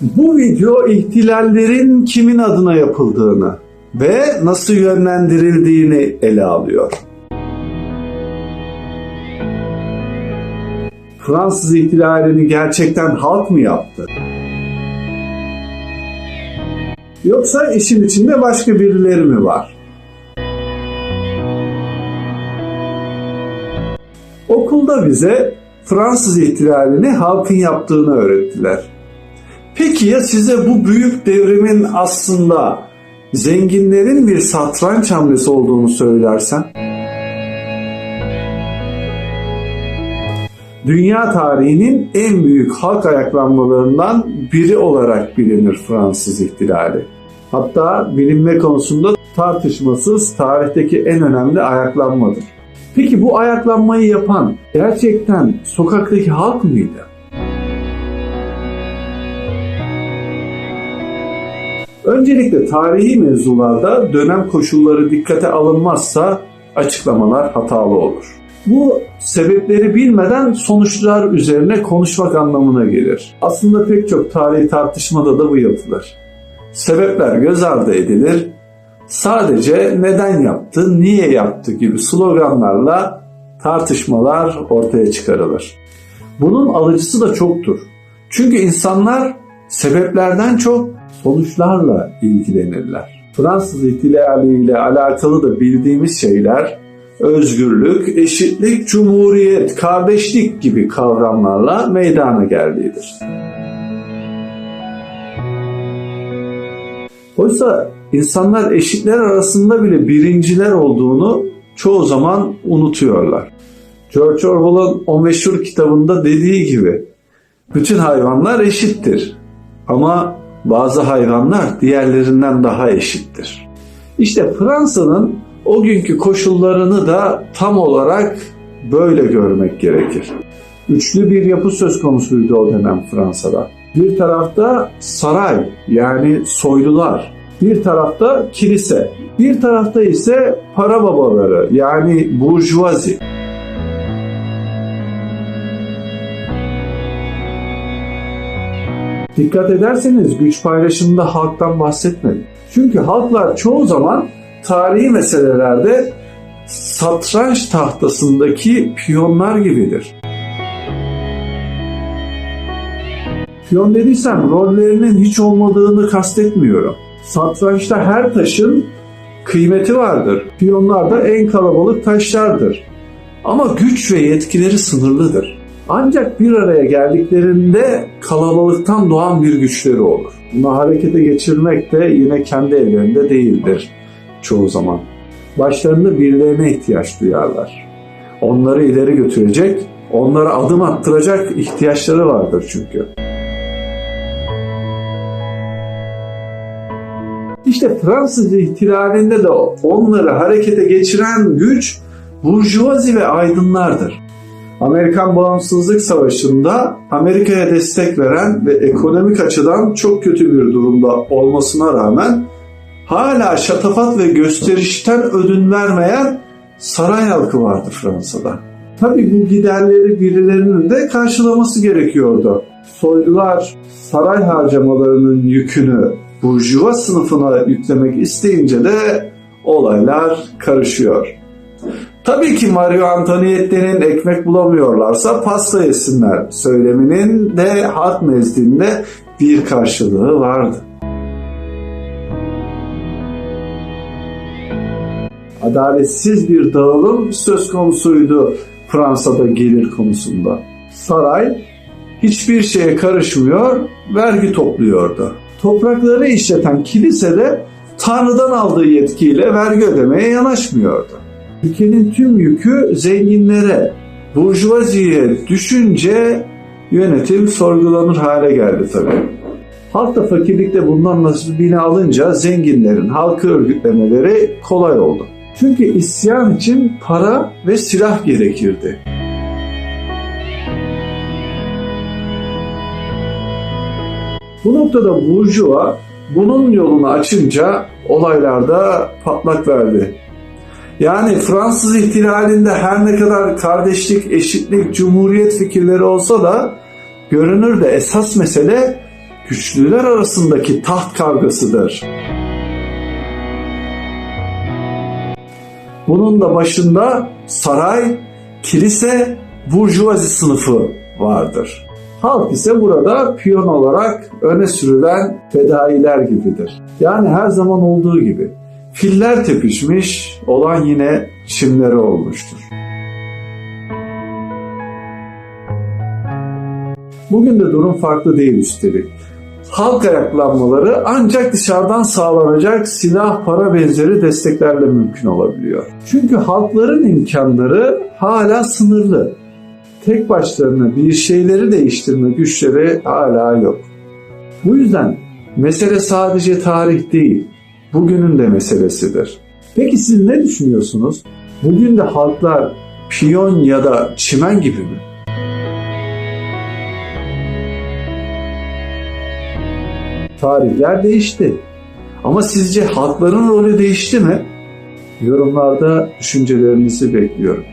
Bu video ihtilallerin kimin adına yapıldığını ve nasıl yönlendirildiğini ele alıyor. Fransız ihtilalini gerçekten halk mı yaptı? Yoksa işin içinde başka birileri mi var? Okulda bize Fransız ihtilalini halkın yaptığını öğrettiler. Peki ya size bu büyük devrimin aslında zenginlerin bir satranç hamlesi olduğunu söylersem? Dünya tarihinin en büyük halk ayaklanmalarından biri olarak bilinir Fransız ihtilali. Hatta bilinme konusunda tartışmasız tarihteki en önemli ayaklanmadır. Peki bu ayaklanmayı yapan gerçekten sokaktaki halk mıydı? Öncelikle tarihi mevzularda dönem koşulları dikkate alınmazsa açıklamalar hatalı olur. Bu sebepleri bilmeden sonuçlar üzerine konuşmak anlamına gelir. Aslında pek çok tarihi tartışmada da bu yapılır. Sebepler göz ardı edilir, sadece neden yaptı, niye yaptı gibi sloganlarla tartışmalar ortaya çıkarılır. Bunun alıcısı da çoktur. Çünkü insanlar sebeplerden çok sonuçlarla ilgilenirler. Fransız ihtilali ile alakalı da bildiğimiz şeyler özgürlük, eşitlik, cumhuriyet, kardeşlik gibi kavramlarla meydana geldiğidir. Oysa insanlar eşitler arasında bile birinciler olduğunu çoğu zaman unutuyorlar. George Orwell'ın o meşhur kitabında dediği gibi bütün hayvanlar eşittir ama bazı hayvanlar diğerlerinden daha eşittir. İşte Fransa'nın o günkü koşullarını da tam olarak böyle görmek gerekir. Üçlü bir yapı söz konusuydu o dönem Fransa'da. Bir tarafta saray yani soylular, bir tarafta kilise, bir tarafta ise para babaları yani burjuvazi. Dikkat ederseniz güç paylaşımında halktan bahsetmedim. Çünkü halklar çoğu zaman tarihi meselelerde satranç tahtasındaki piyonlar gibidir. Piyon dediysem rollerinin hiç olmadığını kastetmiyorum. Satrançta her taşın kıymeti vardır. Piyonlar da en kalabalık taşlardır. Ama güç ve yetkileri sınırlıdır. Ancak bir araya geldiklerinde kalabalıktan doğan bir güçleri olur. Bunu harekete geçirmek de yine kendi ellerinde değildir çoğu zaman. Başlarında birilerine ihtiyaç duyarlar. Onları ileri götürecek, onlara adım attıracak ihtiyaçları vardır çünkü. İşte Fransız ihtilalinde de onları harekete geçiren güç burjuvazi ve aydınlardır. Amerikan Bağımsızlık Savaşı'nda Amerika'ya destek veren ve ekonomik açıdan çok kötü bir durumda olmasına rağmen hala şatafat ve gösterişten ödün vermeyen saray halkı vardı Fransa'da. Tabi bu giderleri birilerinin de karşılaması gerekiyordu. Soylular saray harcamalarının yükünü burjuva sınıfına yüklemek isteyince de olaylar karışıyor. Tabii ki Mario Antonietti'nin ekmek bulamıyorlarsa pasta yesinler söyleminin de halk nezdinde bir karşılığı vardı. Adaletsiz bir dağılım söz konusuydu Fransa'da gelir konusunda. Saray hiçbir şeye karışmıyor, vergi topluyordu. Toprakları işleten kilise de Tanrı'dan aldığı yetkiyle vergi ödemeye yanaşmıyordu. Ülkenin tüm yükü zenginlere, burjuvaziye düşünce yönetim sorgulanır hale geldi tabii. Halk da fakirlikte bundan nasibini alınca zenginlerin halkı örgütlemeleri kolay oldu. Çünkü isyan için para ve silah gerekirdi. Bu noktada Burjuva bunun yolunu açınca olaylarda patlak verdi. Yani Fransız ihtilalinde her ne kadar kardeşlik, eşitlik, cumhuriyet fikirleri olsa da görünür de esas mesele güçlüler arasındaki taht kavgasıdır. Bunun da başında saray, kilise, burjuvazi sınıfı vardır. Halk ise burada piyon olarak öne sürülen fedailer gibidir. Yani her zaman olduğu gibi. Filler tepişmiş, olan yine çimleri olmuştur. Bugün de durum farklı değil üstelik. Halk ayaklanmaları ancak dışarıdan sağlanacak silah, para benzeri desteklerle mümkün olabiliyor. Çünkü halkların imkanları hala sınırlı. Tek başlarına bir şeyleri değiştirme güçleri hala yok. Bu yüzden mesele sadece tarih değil, bugünün de meselesidir. Peki siz ne düşünüyorsunuz? Bugün de halklar piyon ya da çimen gibi mi? Tarihler değişti. Ama sizce halkların rolü değişti mi? Yorumlarda düşüncelerinizi bekliyorum.